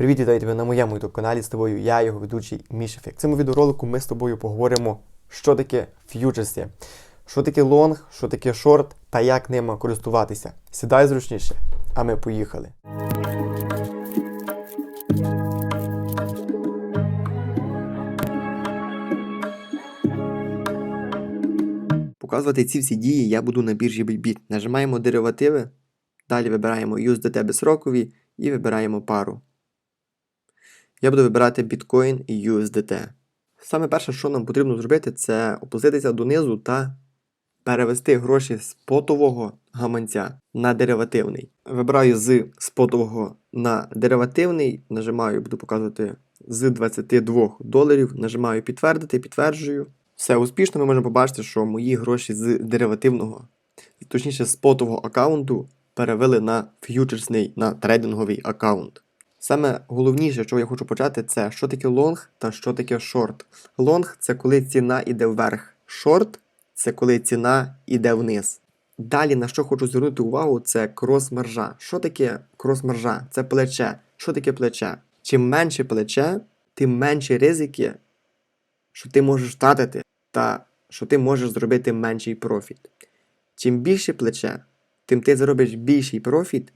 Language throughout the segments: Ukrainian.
Привіт, вітаю тебе на моєму youtube каналі з тобою. Я його ведучий Мішефік. В цьому відеоролику ми з тобою поговоримо, що таке ф'ючерси, що таке лонг, що таке шорт та як ними користуватися. Сідай зручніше, а ми поїхали. Показувати ці всі дії я буду на біржі Bybit. Нажимаємо деривативи, далі вибираємо USDT безрокові і вибираємо пару. Я буду вибирати біткоін і USDT. Саме перше, що нам потрібно зробити, це опуститися донизу та перевести гроші з спотового гаманця на деривативний. Вибираю з спотового на деривативний, нажимаю, буду показувати з 22 доларів, нажимаю підтвердити, підтверджую. Все успішно, ми можемо побачити, що мої гроші з деривативного, точніше з спотового аккаунту, перевели на ф'ючерсний, на трейдинговий аккаунт. Саме головніше, що я хочу почати, це що таке лонг та що таке шорт. Лонг це коли ціна йде вверх. Шорт це коли ціна йде вниз. Далі на що хочу звернути увагу, це крос-маржа. Що таке крос-маржа? Це плече. Що таке плече? Чим менше плече, тим менші ризики, що ти можеш втратити, та що ти можеш зробити менший профіт. Чим більше плече, тим ти заробиш більший профіт,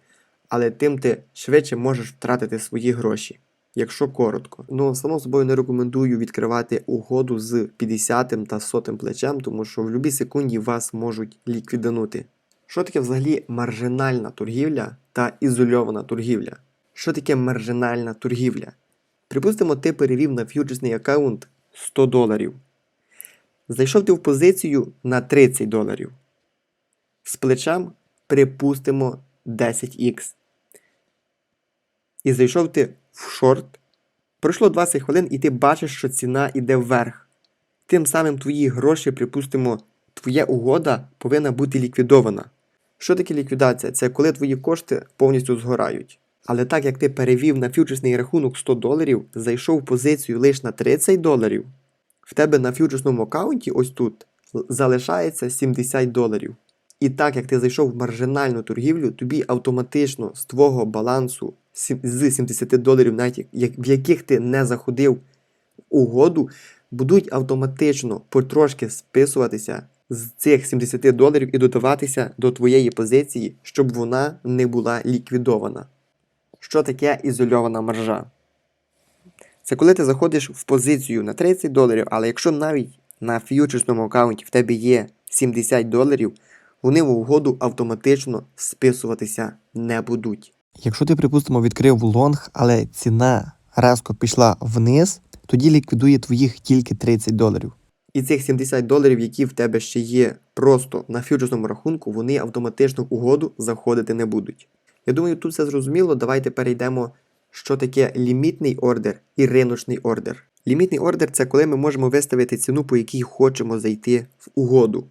але тим ти швидше можеш втратити свої гроші. Якщо коротко. Ну, само собою не рекомендую відкривати угоду з 50 та 100 плечем, тому що в будь-якій секунді вас можуть ліквіданути. Що таке взагалі маржинальна торгівля та ізольована торгівля? Що таке маржинальна торгівля? Припустимо, ти перевів на ф'ючерсний аккаунт 100 доларів. Зайшов ти в позицію на 30 доларів. З плечем припустимо 10х. І зайшов ти в шорт. Пройшло 20 хвилин, і ти бачиш, що ціна йде вверх. Тим самим твої гроші, припустимо, твоя угода повинна бути ліквідована. Що таке ліквідація? Це коли твої кошти повністю згорають. Але так як ти перевів на фьючерсний рахунок 100 доларів, зайшов в позицію лише на 30 доларів, в тебе на фьючерсному аккаунті ось тут залишається 70 доларів. І так як ти зайшов в маржинальну торгівлю, тобі автоматично з твого балансу з 70 доларів, навіть в яких ти не заходив угоду, будуть автоматично потрошки списуватися з цих 70 доларів і додаватися до твоєї позиції, щоб вона не була ліквідована. Що таке ізольована маржа? Це коли ти заходиш в позицію на 30 доларів, але якщо навіть на ф'ючерсному аккаунті в тебе є 70 доларів, вони в угоду автоматично списуватися не будуть. Якщо ти, припустимо, відкрив лонг, але ціна резко пішла вниз, тоді ліквідує твоїх тільки 30 доларів. І цих 70 доларів, які в тебе ще є просто на фьючерсному рахунку, вони автоматично в угоду заходити не будуть. Я думаю, тут все зрозуміло. Давайте перейдемо, що таке лімітний ордер і риночний ордер. Лімітний ордер це коли ми можемо виставити ціну, по якій хочемо зайти в угоду.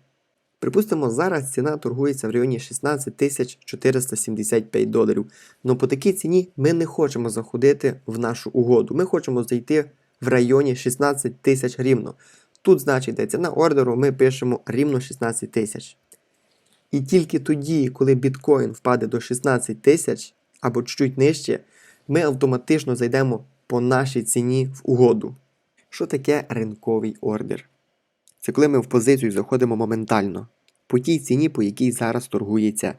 Припустимо, зараз ціна торгується в районі 16 тисяч 475 доларів. Но по такій ціні ми не хочемо заходити в нашу угоду. Ми хочемо зайти в районі 16 тисяч рівно. Тут, значить, де ціна ордеру, ми пишемо рівно 16 тисяч. І тільки тоді, коли біткоін впаде до 16 тисяч або чуть нижче, ми автоматично зайдемо по нашій ціні в угоду. Що таке ринковий ордер? Це коли ми в позицію заходимо моментально по тій ціні, по якій зараз торгується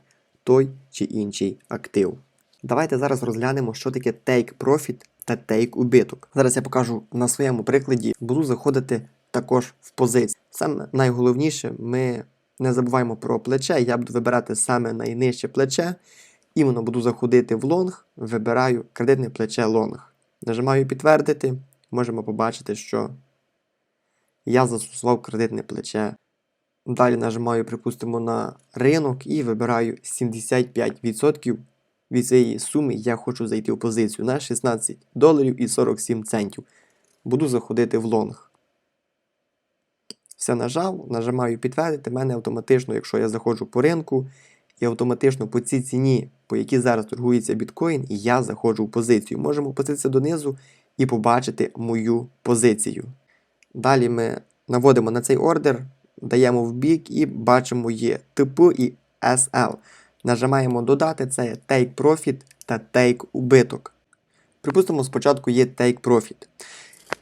той чи інший актив. Давайте зараз розглянемо, що таке take profit та take убиток. Зараз я покажу на своєму прикладі, буду заходити також в позицію. Саме найголовніше, ми не забуваємо про плече. Я буду вибирати саме найнижче плече. Іменно буду заходити в лонг, вибираю кредитне плече лонг. Нажимаю підтвердити, можемо побачити, що я застосував кредитне плече. Далі нажимаю, припустимо, на ринок і вибираю 75% від цієї суми. Я хочу зайти в позицію на 16 доларів і 47 центів. Буду заходити в лонг. Все нажав, нажимаю підтвердити. мене автоматично, якщо я заходжу по ринку, і автоматично по цій ціні, по якій зараз торгується біткоін, я заходжу в позицію. Можемо опуститися донизу і побачити мою позицію. Далі ми наводимо на цей ордер, даємо в бік і бачимо є ТП і SL. Нажимаємо додати це Take Profit та Take убиток. Припустимо, спочатку є Take Profit.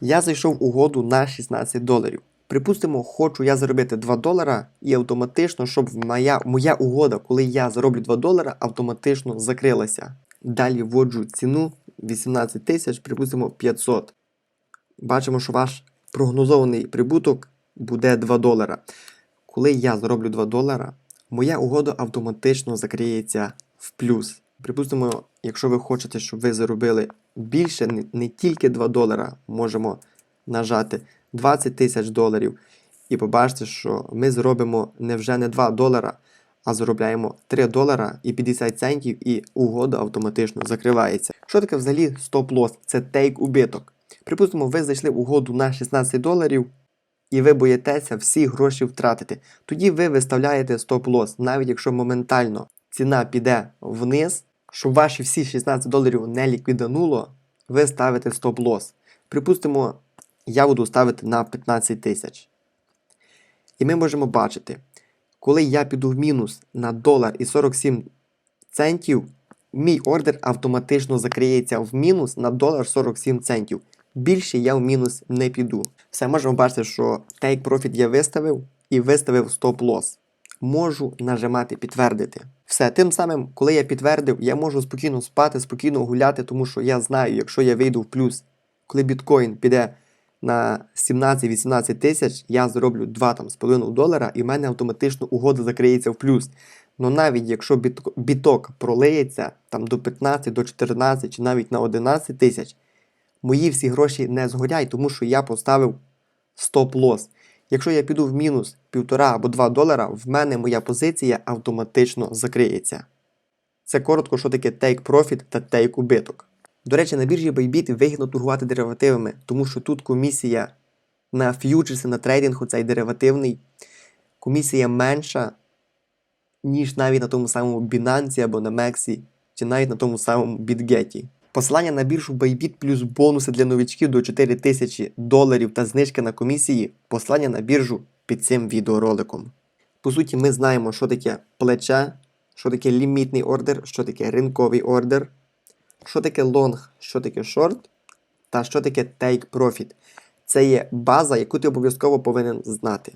Я зайшов в угоду на 16 доларів. Припустимо, хочу я заробити 2 долара, і автоматично, щоб моя, моя угода, коли я зароблю 2 долара, автоматично закрилася. Далі вводжу ціну 18 тисяч, припустимо 500. Бачимо, що ваш прогнозований прибуток буде 2 долара. Коли я зароблю 2 долара, моя угода автоматично закриється в плюс. Припустимо, якщо ви хочете, щоб ви заробили більше, не, тільки 2 долара, можемо нажати 20 тисяч доларів і побачите, що ми зробимо не вже не 2 долара, а заробляємо 3 долара і 50 центів, і угода автоматично закривається. Що таке взагалі стоп-лосс? Це тейк убиток. Припустимо, ви зайшли угоду на 16 доларів, і ви боїтеся всі гроші втратити. Тоді ви виставляєте стоп-лосс, навіть якщо моментально ціна піде вниз, щоб ваші всі 16 доларів не ліквідануло, ви ставите стоп-лосс. Припустимо, я буду ставити на 15 тисяч. І ми можемо бачити, коли я піду в мінус на долар і 47 центів, мій ордер автоматично закриється в мінус на долар 47 центів. Більше я в мінус не піду. Все, можемо бачити, що Take Profit я виставив і виставив стоп-лосс. Можу нажимати підтвердити. Все, тим самим, коли я підтвердив, я можу спокійно спати, спокійно гуляти, тому що я знаю, якщо я вийду в плюс, коли біткоін піде на 17-18 тисяч, я зроблю 2,5 долара і в мене автоматично угода закриється в плюс. Ну навіть якщо біток пролиється там до 15, до 14 чи навіть на 11 тисяч, мої всі гроші не згорять, тому що я поставив стоп-лосс. Якщо я піду в мінус 1,5 або 2 долара, в мене моя позиція автоматично закриється. Це коротко, що таке take profit та take убиток. До речі, на біржі Bybit вигідно торгувати деривативами, тому що тут комісія на ф'ючерси, на трейдингу цей деривативний, комісія менша, ніж навіть на тому самому Binance або на Mexi, чи навіть на тому самому BitGet. Посилання на біржу Bybit плюс бонуси для новичків до 4000 доларів та знижки на комісії. Посилання на біржу під цим відеороликом. По суті, ми знаємо, що таке плече, що таке лімітний ордер, що таке ринковий ордер, що таке лонг, що таке шорт та що таке take profit. Це є база, яку ти обов'язково повинен знати.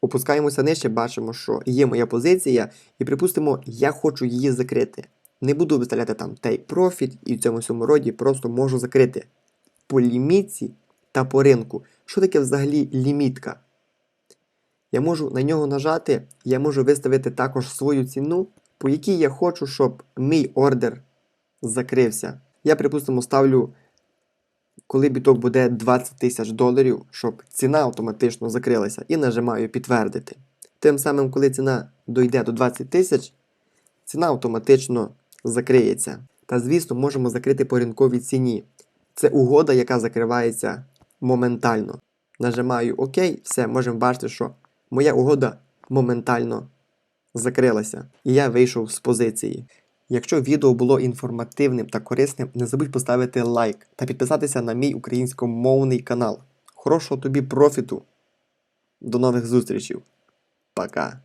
Опускаємося нижче, бачимо, що є моя позиція, і припустимо, я хочу її закрити. Не буду виставляти там take profit і в цьому всьому роді просто можу закрити по лімітці та по ринку. Що таке взагалі лімітка? Я можу на нього нажати, я можу виставити також свою ціну, по якій я хочу, щоб мій ордер закрився. Я, припустимо, ставлю, коли біток буде 20 тисяч доларів, щоб ціна автоматично закрилася, і нажимаю підтвердити. Тим самим, коли ціна дойде до 20 тисяч, ціна автоматично закриється. Та, звісно, можемо закрити по ринковій ціні. Це угода, яка закривається моментально. Нажимаю ОК, все, можемо бачити, що моя угода моментально закрилася. І я вийшов з позиції. Якщо відео було інформативним та корисним, не забудь поставити лайк та підписатися на мій українськомовний канал. Хорошого тобі профіту! До нових зустрічей! Пока!